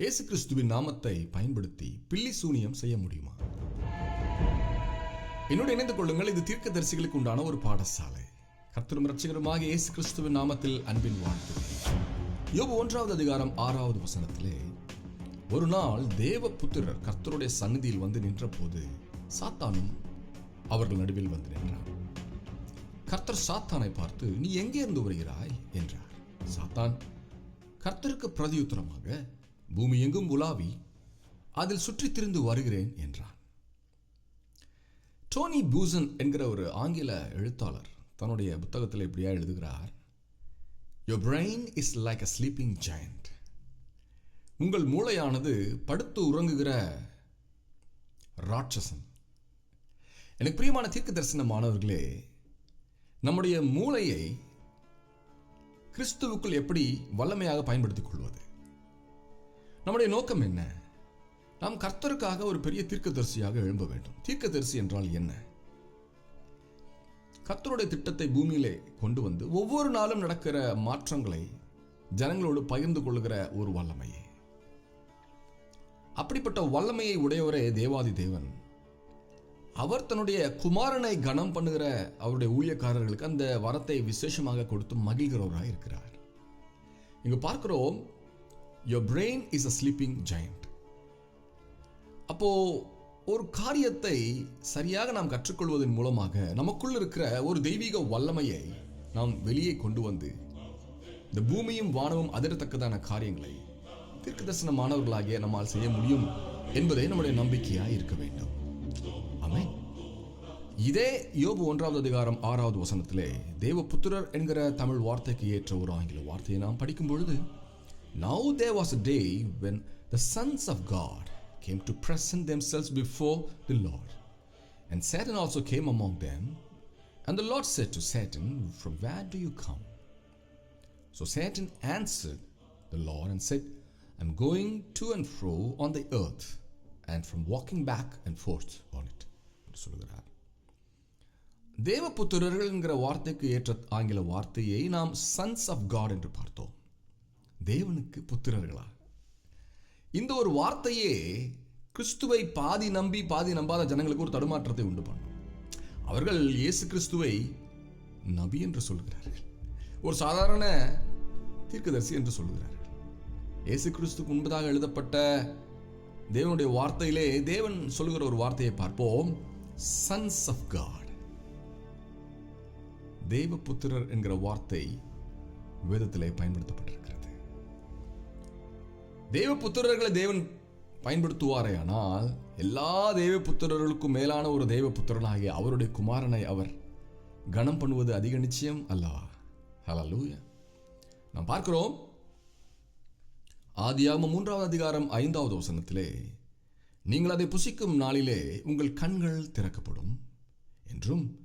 இயேசு கிறிஸ்துவின் நாமத்தை பயன்படுத்தி பில்லி சூனியம் செய்ய முடியுமா? என்னோடு இணைந்து கொள்ளுங்கள். இது தீர்க்கதரிசிகளுக்கு உண்டான ஒரு பாடசாலை. கர்த்தரும் ரட்சகருமாக இயேசு கிறிஸ்துவின் நாமத்தில் அன்பின் வாழ்த்து யோபு ஒன்றாவது அதிகாரம் ஆறாவது வசனத்திலே ஒரு நாள் தேவ புத்திரர் கர்த்தருடைய சந்நிதியில் வந்து நின்றபோது சாத்தானும் அவர்கள் நடுவில் வந்து நின்றான் கர்த்தர் சாத்தானை பார்த்து நீ எங்கே இருந்து வருகிறாய்? என்றார். சாத்தான் கர்த்தருக்கு பிரதியுத்தரமாக பூமி எங்கும் உலாவி அதில் சுற்றித் திரிந்து வருகிறேன் என்றான். டோனி பூசன் என்கிற ஒரு ஆங்கில எழுத்தாளர் தன்னுடைய புத்தகத்தில் இப்படியா எழுதுகிறார் your brain is like a sleeping giant உங்கள் மூளையானது படுத்து உறங்குகிற ராட்சசன். எனக்கு பிரியமான தீர்க்க தரிசனமானவர்களே நம்முடைய மூளையை கிறிஸ்துவுக்குள் எப்படி வல்லமையாக பயன்படுத்திக் கொள்வது? நம்முடைய நோக்கம் என்ன? நாம் கர்த்தருக்காக ஒரு பெரிய தீர்க்கதரிசியாக எழும்ப வேண்டும். தீர்க்கதரிசி என்றால் என்ன? கர்த்தருடைய திட்டத்தை பூமியிலே கொண்டு வந்து ஒவ்வொரு நாளும் நடக்கிற மாற்றங்களை ஜனங்களோடு பகிர்ந்து கொள்கிற ஒரு வல்லமையே. அப்படிப்பட்ட வல்லமையை உடையவரே தேவாதி தேவன். அவர் தன்னுடைய குமாரனை கனம் பண்ணுகிற அவருடைய ஊழியக்காரர்களுக்கு அந்த வரத்தை விசேஷமாக கொடுத்து மகிழ்கிறவராக இருக்கிறார் இங்கு பார்க்கிறோம் your brain is a sleeping giant அப்போ ஒரு காரியத்தை சரியாக நாம் கற்றுக்கொள்வதன் மூலமாக நமக்குள் இருக்கிற ஒரு தெய்வீக வல்லமையை நாம் வெளியே கொண்டு வந்து இந்த பூமியும் வானமும் அதிரத்தக்கதான காரியங்களை தீர்க்க தரிசனமானவர்களாகிய நம்மால் செய்ய முடியும் என்பதே நம்முடைய நம்பிக்கையாக இருக்க வேண்டும். ஆமே இதே யோபு ஒன்றாவது அதிகாரம் ஆறாவது வசனத்திலே தேவபுத்திரர் என்கிற தமிழ் வார்த்தைக்கு ஏற்ற ஒரு ஆங்கில வார்த்தையை நாம் படிக்கும் பொழுது Now there was a day when the sons of God came to present themselves before the Lord. And Satan also came among them. And the Lord said to Satan, From where do you come? So Satan answered the Lord and said, I'm going to and fro on the earth, and from walking back and forth on it. என்று சொல்கிறார் தேவபுத்திரர்கள் என்கிற வார்த்தைக்கு ஏற்ற ஆங்கில வார்த்தையை நாம் sons of God என்று பார்த்தோம் தேவனுக்கு புத்திரர்களா? இந்த ஒரு வார்த்தையே கிறிஸ்துவை பாதி நம்பி பாதி நம்பாத ஜனங்களுக்கு ஒரு தடுமாற்றத்தை உண்டு பண்ணும். அவர்கள் இயேசு கிறிஸ்துவை நபி என்று சொல்கிறார்கள். ஒரு சாதாரண தீர்க்கதரிசி என்று சொல்கிறார்கள். இயேசு கிறிஸ்துக்கு முன்பதாக எழுதப்பட்ட தேவனுடைய வார்த்தையிலே தேவன் சொல்லுகிற ஒரு வார்த்தையை பார்ப்போம். சன்ஸ் ஆஃப் காட் தேவபுத்திரர் என்கிற வார்த்தை வேதத்திலே பயன்படுத்தப்பட்டிருக்கிறது. தேவபுத்திரர்களை தேவன் பயன்படுத்துவாரே ஆனால் எல்லா தெய்வ புத்திரர்களுக்கும் மேலான ஒரு தெய்வ தேவபுத்திரனாகிய அவருடைய குமாரனை அவர் கனம் பண்ணுவது அதிக நிச்சயம் அல்லவா? ஹalleluya நாம் பார்க்கிறோம். ஆதியாகமம் மூன்றாவது அதிகாரம் ஐந்தாவது வசனத்திலே நீங்கள் அதை புசிக்கும் நாளிலே உங்கள் கண்கள் திறக்கப்படும் என்றும்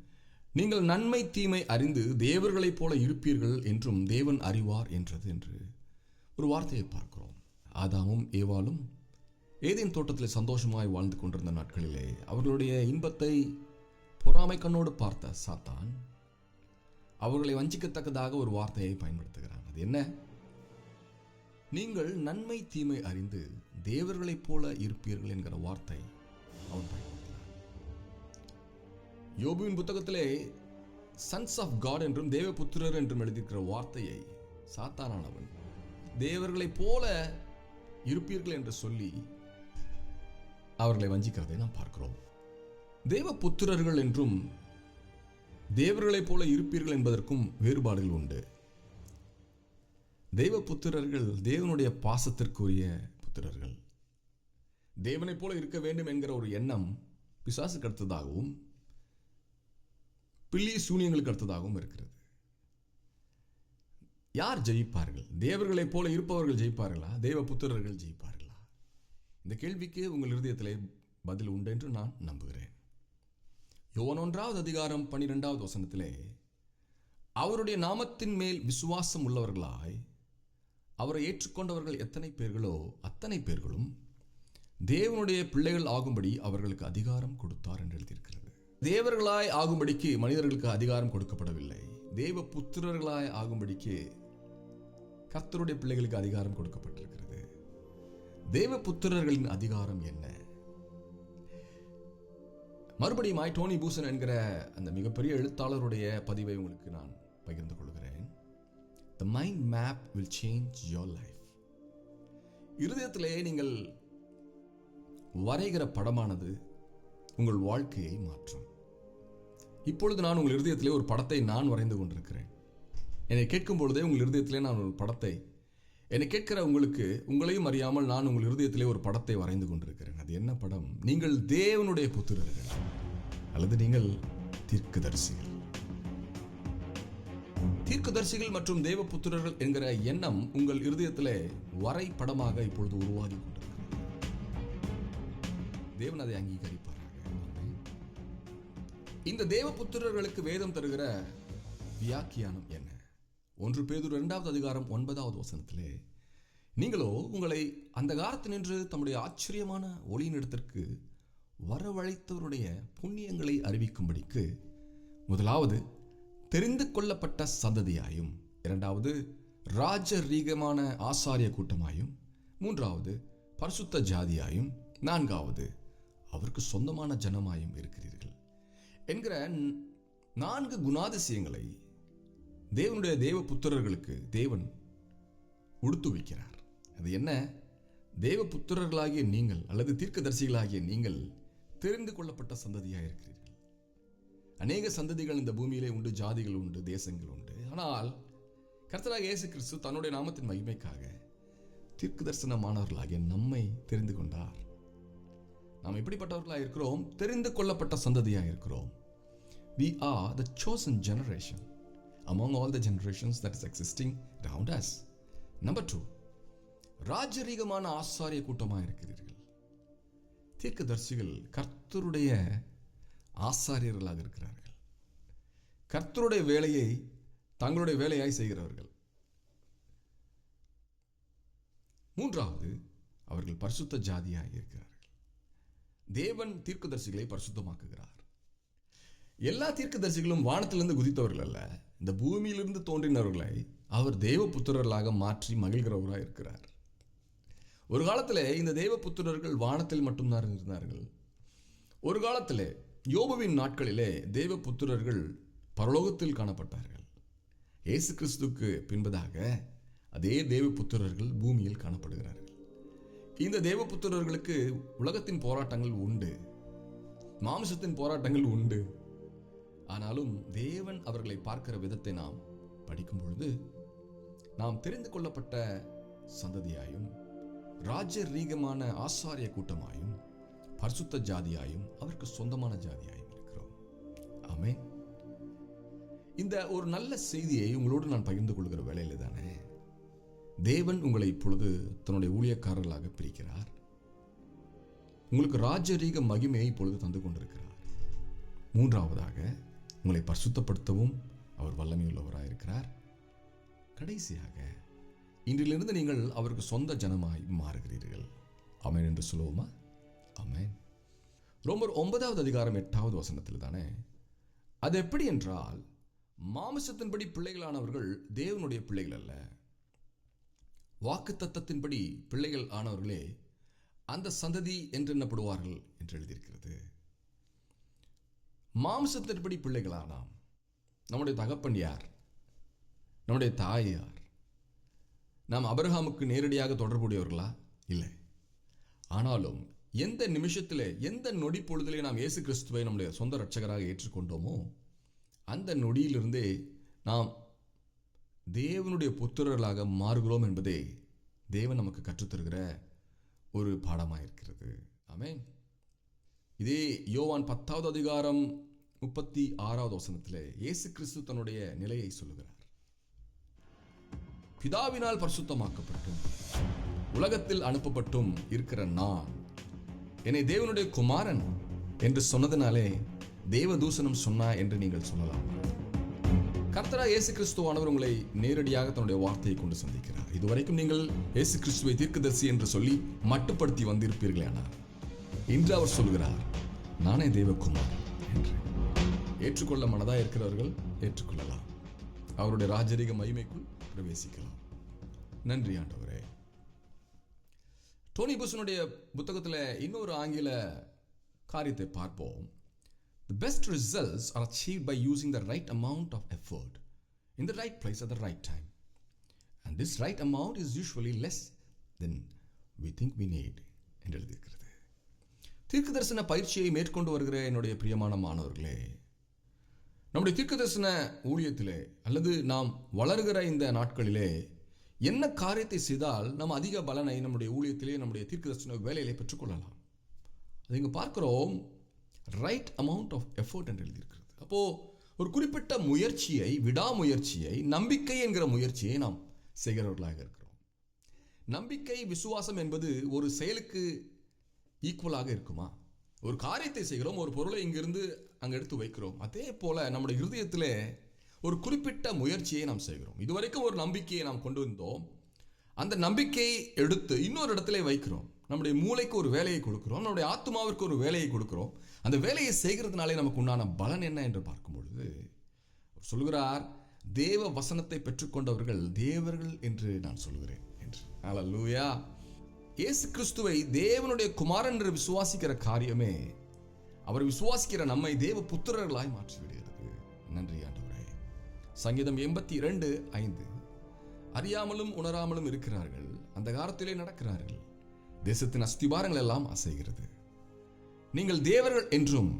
நீங்கள் நன்மை தீமை அறிந்து தேவர்களைப் போல இருப்பீர்கள் என்றும் தேவன் அறிவார் என்றது என்று ஒரு வார்த்தையை பார்க்கிறோம். ஆதாமும் ஏவாளும் ஏதேன் தோட்டத்தில் சந்தோஷமாய் வாழ்ந்து கொண்டிருந்த நாட்களிலே அவர்களுடைய இன்பத்தை பொறாமை கண்ணோடு பார்த்த சாத்தான் அவர்களை வஞ்சிக்கத்தக்கதாக ஒரு வார்த்தையை பயன்படுத்துகிறான். அது என்ன? நீங்கள் நன்மை தீமை அறிந்து தேவர்களைப் போல இருப்பீர்கள் என்கிற வார்த்தை அவன் பயன்படுத்தினான் யோபுவின் புத்தகத்திலே சன்ஸ் ஆஃப் காட் என்றும் தேவபுத்திரர் என்றும் எழுதியிருக்கிற வார்த்தையை சாத்தானானவன் தேவர்களைப் போல இருப்பீர்கள் என்று சொல்லி அவர்களை வஞ்சிக்கிறதை நாம் பார்க்கிறோம். தேவபுத்திரர்கள் என்றும் தேவர்களைப் போல இருப்பீர்கள் என்பதற்கும் வேறுபாடுகள் உண்டு. தெய்வ புத்திரர்கள் தேவனுடைய பாசத்திற்குரிய புத்திரர்கள். தேவனைப் போல இருக்க வேண்டும் என்கிற ஒரு எண்ணம் பிசாசுக்கு அடுத்ததாகவும் பில்லி சூனியங்களுக்கு அடுத்ததாகவும் இருக்கிறது. யார் ஜெயிப்பார்கள்? தேவர்களைப் போல இருப்பவர்கள் ஜெயிப்பார்களா? தேவ புத்திரர்கள் ஜெயிப்பார்களா? இந்த கேள்விக்கு உங்கள் இருதயத்திலே பதில் உண்டு என்று நான் நம்புகிறேன். யோவன் ஒன்றாவது அதிகாரம் பன்னிரெண்டாவது வசனத்திலே அவருடைய நாமத்தின் மேல் விசுவாசம் உள்ளவர்களாய் அவரை ஏற்றுக்கொண்டவர்கள் எத்தனை பேர்களோ அத்தனை பேர்களும் தேவனுடைய பிள்ளைகள் ஆகும்படி அவர்களுக்கு அதிகாரம் கொடுத்தார் என்று எழுதியிருக்கிறது. தேவர்களாய் ஆகும்படிக்கு மனிதர்களுக்கு அதிகாரம் கொடுக்கப்படவில்லை. தேவ புத்திரர்களாய் ஆகும்படிக்கு கர்த்தருடைய பிள்ளைகளுக்கு அதிகாரம் கொடுக்கப்பட்டிருக்கிறது. தேவபுத்திரர்களின் அதிகாரம் என்ன? மறுபடியும் டோனி பூசன் என்கிற அந்த மிகப்பெரிய எழுத்தாளருடைய பதிவை உங்களுக்கு நான் பகிர்ந்து கொள்கிறேன். The mind map will change your life இருதயத்திலே நீங்கள் வரைகிற படமானது உங்கள் வாழ்க்கையை மாற்றும். இப்பொழுது நான் உங்கள் இருதயத்திலே ஒரு படத்தை நான் வரைந்து கொண்டிருக்கிறேன். என்னை கேட்கும் பொழுதே உங்கள் இருதயத்திலே நான் ஒரு படத்தை என்னை கேட்கிற உங்களுக்கு உங்களையும் அறியாமல் நான் உங்கள் இருதயத்திலே ஒரு படத்தை வரைந்து கொண்டிருக்கிறேன். அது என்ன படம்? நீங்கள் தேவனுடைய புத்திரர்கள் அல்லது நீங்கள் தீர்க்கதரிசிகள்? தீர்க்கதரிசிகள் மற்றும் தேவ புத்திரர்கள் என்கிற எண்ணம் உங்கள் இருதயத்திலே வரைபடமாக இப்பொழுது உருவாகி கொண்டிருக்கிறது. தேவன் அதை அங்கீகரிப்பார் இந்த தேவ புத்திரர்களுக்கு வேதம் தருகிற வியாக்கியானம் என்ன? ஒன்று பேதுரு இரண்டாவது அதிகாரம் ஒன்பதாவது வசனத்திலே நீங்களோ உங்களை அந்த காலத்தினின்று தம்முடைய ஆச்சரியமான ஒளியினிடத்திற்கு வரவழைத்தவருடைய புண்ணியங்களை அறிவிக்கும்படிக்கு முதலாவது தெரிந்து கொள்ளப்பட்ட சந்ததியாயும் இரண்டாவது ராஜரீகமான ஆசாரிய கூட்டமாயும் மூன்றாவது பரிசுத்த ஜாதியாயும் நான்காவது அவருக்கு சொந்தமான ஜனமாயும் இருக்கிறீர்கள். என்கிற நான்கு குணாதிசயங்களை தேவனுடைய தேவ புத்திரர்களுக்கு தேவன் உடுத்து வைக்கிறார். அது என்ன? தேவ புத்திரர்களாகிய நீங்கள் அல்லது தீர்க்கதரிசிகளாகிய நீங்கள் தெரிந்து கொள்ளப்பட்ட சந்ததியாக இருக்கிறீர்கள். அநேக சந்ததிகள் இந்த பூமியிலே உண்டு ஜாதிகள் உண்டு தேசங்கள் உண்டு. ஆனால் கர்த்தராக இயேசு கிறிஸ்து தன்னுடைய நாமத்தின் மகிமைக்காக தீர்க்க தரிசனமானவர்களாகிய நம்மை தெரிந்து கொண்டார். நாம் எப்படிப்பட்டவர்களாக இருக்கிறோம்? தெரிந்து கொள்ளப்பட்ட சந்ததியாக இருக்கிறோம். We are the chosen generation among all the generations that is existing around us. Number two ராஜரீகமான ஆசாரிய கூட்டமாக இருக்கிறீர்கள் தீர்க்கதர்சிகள் கர்த்தருடைய ஆசாரியர்களாக இருக்கிறார்கள். கர்த்தருடைய வேலையை தங்களுடைய வேலையாய் செய்கிறவர்கள். மூன்றாவது அவர்கள் பரிசுத்த ஜாதியாக இருக்கிறார்கள். தேவன் தீர்க்கதரிசிகளை பரிசுத்தமாக்குகிறார். எல்லா தீர்க்கதரிசிகளும் வானத்திலிருந்து குதித்தவர்கள் அல்ல. இந்த பூமியிலிருந்து தோன்றினவர்களை அவர் தெய்வ புத்திரர்களாக மாற்றி மகிழ்கிறவராக இருக்கிறார். ஒரு காலத்தில் இந்த தெய்வ புத்திரர்கள் வானத்தில் மட்டும்தான் இருந்தார்கள். ஒரு காலத்தில் யோபுவின் நாட்களிலே தெய்வ புத்திரர்கள் பரலோகத்தில் காணப்பட்டார்கள். இயேசு கிறிஸ்துக்கு பின்பதாக அதே தேவ புத்திரர்கள் பூமியில் காணப்படுகிறார்கள். இந்த தேவ புத்திரர்களுக்கு உலகத்தின் போராட்டங்கள் உண்டு. மாம்சத்தின் போராட்டங்கள் உண்டு. ஆனாலும் தேவன் அவர்களை பார்க்கிற விதத்தை நாம் படிக்கும் பொழுது நாம் தெரிந்து கொள்ளப்பட்ட சந்ததியாயும் ராஜரீகமான ஆசாரிய கூட்டமாயும் பரிசுத்த ஜாதியாயும் அவருக்கு சொந்தமான ஜாதியாயும் இருக்கிறோம். ஆமே இந்த ஒரு நல்ல செய்தியை உங்களோடு நான் பகிர்ந்து கொள்கிற வேலையில தானே தேவன் உங்களை இப்பொழுது தன்னுடைய ஊழியக்காரர்களாக பிரிக்கிறார். உங்களுக்கு ராஜரீக மகிமையை இப்பொழுது தந்து கொண்டிருக்கிறார். மூன்றாவதாக உங்களை பரிசுத்தப்படுத்தவும் அவர் வல்லமையுள்ளவராக இருக்கிறார் கடைசியாக இன்றிலிருந்து நீங்கள் அவருக்கு சொந்த ஜனமாய் மாறுகிறீர்கள். அமேன் என்று சொல்லுவோமா? அமேன் ரோமர் ஒன்பதாவது அதிகாரம் எட்டாவது வசனத்தில் தானே அது எப்படி என்றால் மாமிசத்தின்படி பிள்ளைகளானவர்கள் தேவனுடைய பிள்ளைகள் அல்ல. வாக்கு தத்தத்தின்படி பிள்ளைகள் ஆனவர்களே அந்த சந்ததி என்றெண்ணப்படுவார்கள் என்று எழுதியிருக்கிறது. மாம்சத்தின்படி பிள்ளைகளா நாம் நம்முடைய தகப்பன் யார்? நம்முடைய தாய் யார்? நாம் அபரஹாமுக்கு நேரடியாக தொடர்புடையவர்களா? இல்லை. ஆனாலும் எந்த நிமிஷத்தில் எந்த நொடி பொழுதிலே நாம் இயேசு கிறிஸ்துவை நம்முடைய சொந்த ரட்சகராக ஏற்றுக்கொண்டோமோ அந்த நொடியிலிருந்தே நாம் தேவனுடைய புத்திரர்களாக மாறுகிறோம் என்பதே தேவன் நமக்கு கற்றுத்தருகிற ஒரு பாடமாக இருக்கிறது ஆமேன். இதே யோவான் பத்தாவது அதிகாரம் முப்பத்தி ஆறாவது வசனத்தில் இயேசு கிறிஸ்து தன்னுடைய நிலையை சொல்லுகிறார். பிதாவினால் பரிசுத்தமாக்கப்பட்டும் உலகத்தில் அனுப்பப்பட்டும் இருக்கிற நான் என்னை தேவனுடைய குமாரன் என்று சொன்னதினாலே தேவதூசணம் சொன்னா என்று நீங்கள் சொல்லலாம். கர்த்தரா இயேசு கிறிஸ்துவானவர் உங்களை நேரடியாக தன்னுடைய வார்த்தையை கொண்டு சந்திக்கிறார். இதுவரைக்கும் நீங்கள் இயேசு கிறிஸ்துவை தீர்க்கதரிசி என்று சொல்லி மட்டுப்படுத்தி வந்திருப்பீர்களே ஆனால் இன்று அவர் சொல்கிறார் நானே தேவகுமார் என்று ஏற்றுக்கொள்ள மனதாக இருக்கிறவர்கள் ஏற்றுக்கொள்ளலாம் அவருடைய ராஜரீக மகிமைக்குள் பிரவேசிக்கலாம் நன்றி ஆண்டவரே டோனி புஷனுடைய புத்தகத்தில் இன்னொரு ஆங்கில காரியத்தை பார்ப்போம் the best results are achieve by using the right amount of effort in the right place at the right time and this right amount is usually less than we think we need என்று எழுதியிருக்கிறது தீர்க்க தரிசன பயிற்சியை மேற்கொண்டு வருகிற என்னுடைய பிரியமான மாணவர்களே நம்முடைய தீர்க்க தரிசன ஊழியத்திலே அல்லது நாம் வளர்கிற இந்த நாட்களிலே என்ன காரியத்தை செய்தால் நாம் அதிக பலனை நம்முடைய ஊழியத்திலே நம்முடைய தீர்க்க தரிசன வேலையிலே பெற்றுக்கொள்ளலாம் அது இங்கே பார்க்குறோம். ரைட் அமௌண்ட் ஆஃப் எஃபோர்ட் என்று எழுதியிருக்கிறது. அப்போது ஒரு குறிப்பிட்ட முயற்சியை விடாமுயற்சியை நம்பிக்கை என்கிற முயற்சியை நாம் செய்கிறவர்களாக இருக்கிறோம். நம்பிக்கை விசுவாசம் என்பது ஒரு செயலுக்கு ஈக்குவலாக இருக்குமா? ஒரு காரியத்தை செய்கிறோம் ஒரு பொருளை இங்கிருந்து அங்கே எடுத்து வைக்கிறோம். அதே போல் நம்முடைய இருதயத்தில் ஒரு குறிப்பிட்ட முயற்சியை நாம் செய்கிறோம். இதுவரைக்கும் ஒரு நம்பிக்கையை நாம் கொண்டு வந்தோம். அந்த நம்பிக்கையை எடுத்து இன்னொரு இடத்துல வைக்கிறோம். நம்முடைய மூளைக்கு ஒரு வேலையை கொடுக்குறோம். நம்முடைய ஆத்மாவிற்கு ஒரு வேலையை கொடுக்குறோம். அந்த வேலையை செய்கிறதுனாலே நமக்கு உண்டான பலன் என்ன என்று பார்க்கும் பொழுது சொல்கிறார் தேவ வசனத்தை பெற்றுக்கொண்டவர்கள் தேவர்கள் என்று நான் சொல்கிறேன் என்று. அல்லூயா இயேசு கிறிஸ்துவை தேவனுடைய குமாரன் என்று விசுவாசிக்கிற காரியமே அவர் விசுவாசிக்கிற நம்மை தேவ புத்திரர்களாய் மாற்றிவிடுகிறது. நன்றி ஆண்டவரே. சங்கீதம் எண்பத்தி இரண்டு ஐந்து. அறியாமலும் உணராமலும் இருக்கிறார்கள் அந்த காலத்திலே நடக்கிறார்கள். தேசத்தின் அஸ்திபாரங்கள் எல்லாம் அசைகிறது. நீங்கள் தேவர்கள் என்றும்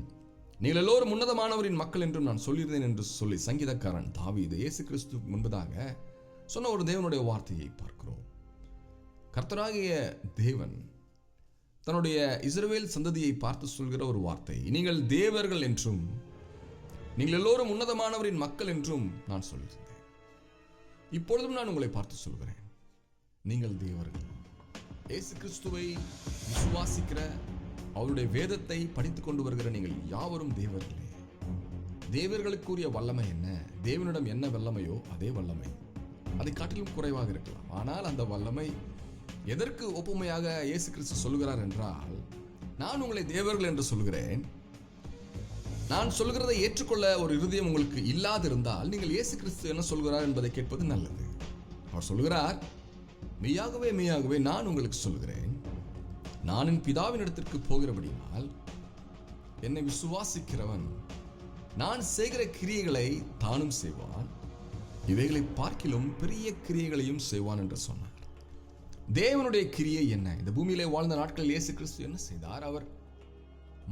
நீங்கள் எல்லோரும் உன்னதமானவரின் மக்கள் என்றும் நான் சொல்லியிருந்தேன் என்று சொல்லி சங்கீதக்காரன் தாவீது இயேசு கிறிஸ்து முன்பதாக சொன்ன ஒரு தேவனுடைய வார்த்தையை பார்க்கிறோம். கர்த்தராகிய தேவன் தன்னுடைய இஸ்ரவேல் சந்ததியை பார்த்து சொல்கிற ஒரு வார்த்தை. நீங்கள் தேவர்கள் என்றும் நீங்கள் எல்லோரும் உன்னதமானவரின் மக்கள் என்றும் நான் சொல்லியிருந்தேன் இப்பொழுதும் நான் உங்களை பார்த்து சொல்கிறேன். நீங்கள் தேவர்கள். இயேசு கிறிஸ்துவை விசுவாசிக்கிற அவருடைய வேதத்தை படித்துக் கொண்டு வருகிற நீங்கள் யாவரும் தேவர்களே. தேவர்களுக்குரிய வல்லமை என்ன? தேவனிடம் என்ன வல்லமையோ அதே வல்லமை. அதை காட்டிலும் குறைவாக இருக்கலாம். ஆனால் அந்த வல்லமை எதற்கு ஒப்புமையாக இயேசு கிறிஸ்து சொல்கிறார் என்றால் நான் உங்களை தேவர்கள் என்று சொல்கிறேன் நான் சொல்கிறதை ஏற்றுக்கொள்ள ஒரு இருதயம் உங்களுக்கு இல்லாதிருந்தால் நீங்கள் இயேசு கிறிஸ்து என்ன சொல்கிறார் என்பதை கேட்பது நல்லது. அவர் சொல்கிறார் மெய்யாகவே மெய்யாகவே நான் உங்களுக்கு சொல்கிறேன் நான் என் பிதாவின் இடத்திற்கு போகிறபடினால் என்னை விசுவாசிக்கிறவன். நான் செய்கிற கிரியைகளை தானும் செய்வான். இவைகளை பார்க்கிலும் பெரிய கிரியைகளையும் செய்வான் என்று சொன்னார். தேவனுடைய கிரியை என்ன? இந்த பூமியிலே வாழ்ந்த நாட்களில் இயேசு கிறிஸ்து என்ன செய்தார்? அவர்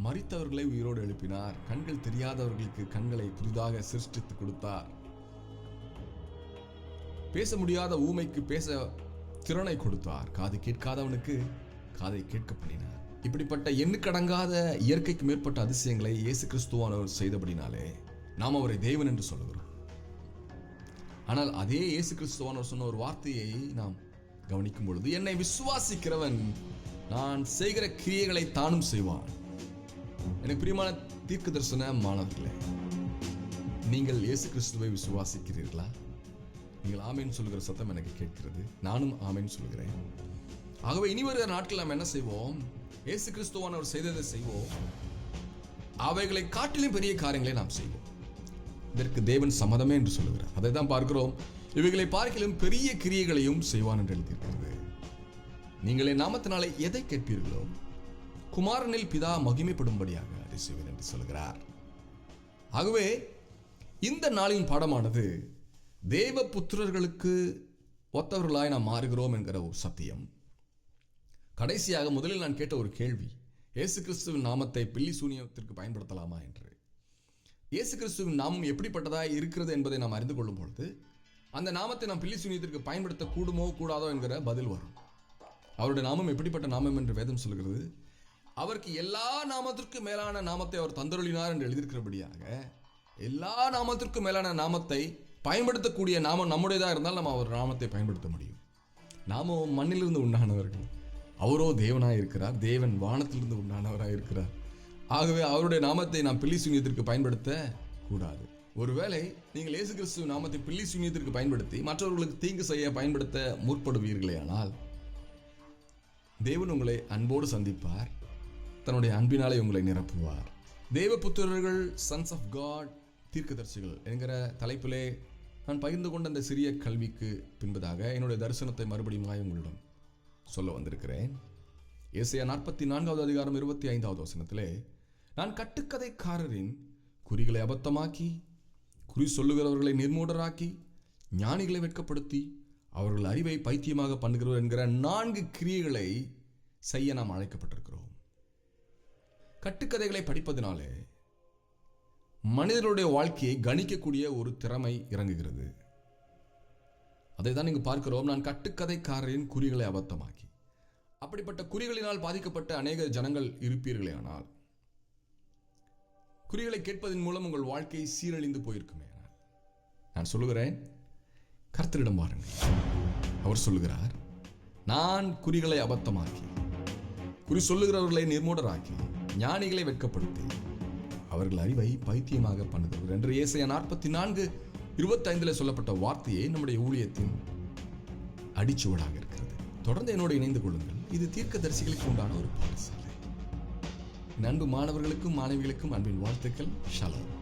மறித்தவர்களை உயிரோடு எழுப்பினார். கண்கள் தெரியாதவர்களுக்கு கண்களை புதிதாக சிருஷ்டித்து கொடுத்தார். பேச முடியாத ஊமைக்கு பேச திறனை கொடுத்தார். காது கேட்காதவனுக்கு காதை கேட்க பண்ணினார் இப்படிப்பட்ட எண்ணுக்கடங்காத இயற்கைக்கு மேற்பட்ட அதிசயங்களை இயேசு கிறிஸ்துவானவர் செய்தபடினாலே நாம் அவரை தேவன் என்று சொல்லுகிறோம். ஆனால் அதே இயேசு கிறிஸ்துவானவர் சொன்ன ஒரு வார்த்தையை நாம் கவனிக்கும் பொழுது என்னை விசுவாசிக்கிறவன் நான் செய்கிற கிரியைகளை தானும் செய்வான். எனக்கு பிரியமான தீர்க்க தரிசன மாணவர்களே நீங்கள் இயேசு கிறிஸ்துவை விசுவாசிக்கிறீர்களா? நீங்கள் ஆமைன்னு சொல்கிற சத்தம் எனக்கு கேட்கிறது. நானும் ஆமைன்னு சொல்கிறேன் ஆகவே இனி வருகிற நாட்கள் நாம் என்ன செய்வோம்? இயேசு கிறிஸ்துவானவர் செய்ததை செய்வோம். அவைகளை காட்டிலும் பெரிய காரியங்களை நாம் செய்வோம். இதற்கு தேவன் சம்மதமே என்று சொல்லுகிறார். அதை தான் பார்க்கிறோம். இவைகளை பார்க்கலும் பெரிய கிரியைகளையும் செய்வான் என்று எழுதியிருக்கிறது. நீங்கள் என் நாமத்தினாலே எதை கேட்பீர்களோ குமாரனில் பிதா மகிமைப்படும்படியாக அதை செய்வேன் என்று சொல்கிறார். ஆகவே இந்த நாளின் பாடமானது தேவ புத்திரர்களுக்கு ஒத்தவர்களாய் நாம் மாறுகிறோம் என்கிற ஒரு சத்தியம். கடைசியாக முதலில் நான் கேட்ட ஒரு கேள்வி இயேசு கிறிஸ்துவின் நாமத்தை பில்லி சூனியத்திற்கு பயன்படுத்தலாமா என்று. இயேசு கிறிஸ்துவின் நாமம் எப்படிப்பட்டதாக இருக்கிறது என்பதை நாம் அறிந்து கொள்ளும் பொழுது அந்த நாமத்தை நாம் பில்லி சூனியத்திற்கு பயன்படுத்த கூடுமோ கூடாதோ என்கிற பதில் வரும். அவருடைய நாமம் எப்படிப்பட்ட நாமம் என்று வேதம் சொல்கிறது அவருக்கு எல்லா நாமத்திற்கும் மேலான நாமத்தை அவர் தந்தருளினார் என்று எழுதியிருக்கிறபடியாக எல்லா நாமத்திற்கும் மேலான நாமத்தை பயன்படுத்தக்கூடிய நாமம் நம்முடையதாக இருந்தால் நம்ம அவர் நாமத்தை பயன்படுத்த முடியும். நாம மண்ணிலிருந்து உண்டானவர்கள். அவரோ தேவனாக இருக்கிறார். தேவன் வானத்திலிருந்து உண்டானவராக இருக்கிறார். ஆகவே அவருடைய நாமத்தை நாம் பில்லி சூன்யத்திற்கு பயன்படுத்த கூடாது ஒருவேளை நீங்கள் இயேசு கிறிஸ்துவ நாமத்தை பில்லி சூன்யத்திற்கு பயன்படுத்தி மற்றவர்களுக்கு தீங்கு செய்ய பயன்படுத்த முற்படுவீர்களே ஆனால் தேவன் உங்களை அன்போடு சந்திப்பார் தன்னுடைய அன்பினாலே உங்களை நிரப்புவார். தேவ புத்திரர்கள் சன்ஸ் ஆஃப் காட் தீர்க்கதர்சிகள் என்கிற தலைப்பிலே நான் பகிர்ந்து கொண்ட அந்த சிறிய கல்விக்கு பின்பதாக என்னுடைய தரிசனத்தை மறுபடியும் உங்களிடம் சொல்ல வந்திருக்கிறேன். ஏசையா நாற்பத்தி நான்காவது அதிகாரம் இருபத்தி ஐந்தாவது வசனத்திலே நான் கட்டுக்கதைக்காரரின் குறிகளை அபத்தமாக்கி குறி சொல்லுகிறவர்களை நிர்மூடராக்கி ஞானிகளை வெட்கப்படுத்தி அவர்கள் அறிவை பைத்தியமாக பண்ணுகிறவர் என்கிற நான்கு கிரியைகளை செய்ய நாம் அழைக்கப்பட்டிருக்கிறோம். கட்டுக்கதைகளை படிப்பதினாலே மனிதனுடைய வாழ்க்கையை கணிக்கக்கூடிய ஒரு திறமை இறங்குகிறது. அதை தான் இங்கு பார்க்கிறோம். நான் கட்டுக்கதைக்காரரின் குறிகளை அபத்தமாக்கி அப்படிப்பட்ட குறிகளினால் பாதிக்கப்பட்ட அநேக ஜனங்கள் இருப்பீர்களே ஆனால் குறிகளை கேட்பதன் மூலம் உங்கள் வாழ்க்கை சீரழிந்து போயிருக்குமே. நான் சொல்லுகிறேன் கர்த்தரிடம் பாருங்கள் அவர் சொல்லுகிறார் நான் குறிகளை அபத்தமாக்கி குறி சொல்லுகிறவர்களை நிர்மூடராக்கி ஞானிகளை வெட்கப்படுத்தி அவர்கள் அறிவை பைத்தியமாக பண்ணுகிறது என்று ஏசைய நாற்பத்தி நான்கு இருபத்தைந்தில் சொல்லப்பட்ட வார்த்தையே நம்முடைய ஊழியத்தின் அடிச்சுவடாக இருக்கிறது. தொடர்ந்து என்னோடு இணைந்து கொள்ளுங்கள். இது தீர்க்க தரிசிகளுக்கு உண்டான ஒரு பாடசாலை. நண்பு மாணவர்களுக்கும் மாணவிகளுக்கும் அன்பின் வாழ்த்துக்கள். ஷலோம்.